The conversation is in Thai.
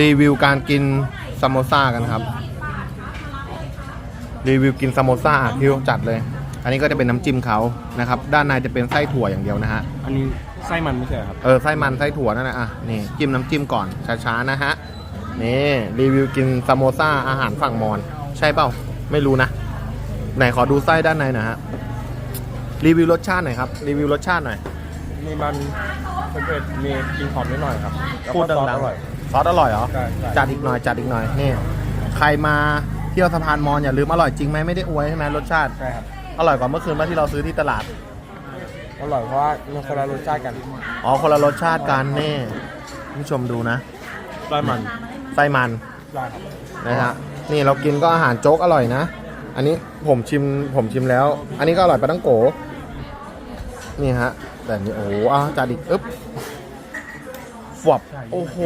รีวิวการกินซามโมซ่ากันครับ รีวิวกินซามโมซ่าอะคิวจัดเลย อันนี้ก็จะเป็นน้ำจิ้มเขานะครับ ด้านในจะเป็นไส้ถั่วอย่างเดียวนะฮะ อันนี้ไส้มันไม่ใช่เหรอครับ เออ ไส้มันไส้ถั่วนั่นนะอะ นี่จิ้มน้ำจิ้มก่อน ช้าๆ นะฮะ นี่ รีวิวกินซามโมซ่าอาหารฝั่งมอญใช่เปล่า ไม่รู้นะ ไหนขอดูไส้ด้านในหน่อยฮะ รีวิวรสชาติหน่อยครับ รีวิวรสชาติหน่อย มีมันเผ็ดๆมีกินหอมนิดหน่อยครับแล้วพูดก็ซอสดังอร่อยๆ ซอสอร่อยเหรอใช่ใช่จัดอีกหน่อยจัดอีกหน่อยนี่ใครมาเที่ยวสะพานมอญอย่าลืมอร่อยจริงไหมไม่ได้อวยใช่ไหมรสชาติ ใช่ครับ อร่อยกว่าเมื่อคืนว่าที่เราซื้อที่ตลาด อร่อยเพราะว่ามันคนละรสชาติกัน อ๋อคนละรสชาติกันนี่คุณผู้ชมดูนะไส้มันไส้มันได้ครับนะฮะนี่เรากินก็อาหารโจ๊กอร่อยนะ อันนี้ผมชิมผมชิมแล้ว อันนี้ก็อร่อยปลาตั้งโกนี่ฮะแต่นี่โอ้โหอะจัดอีกอึ๊บ ฟวบโอ้โห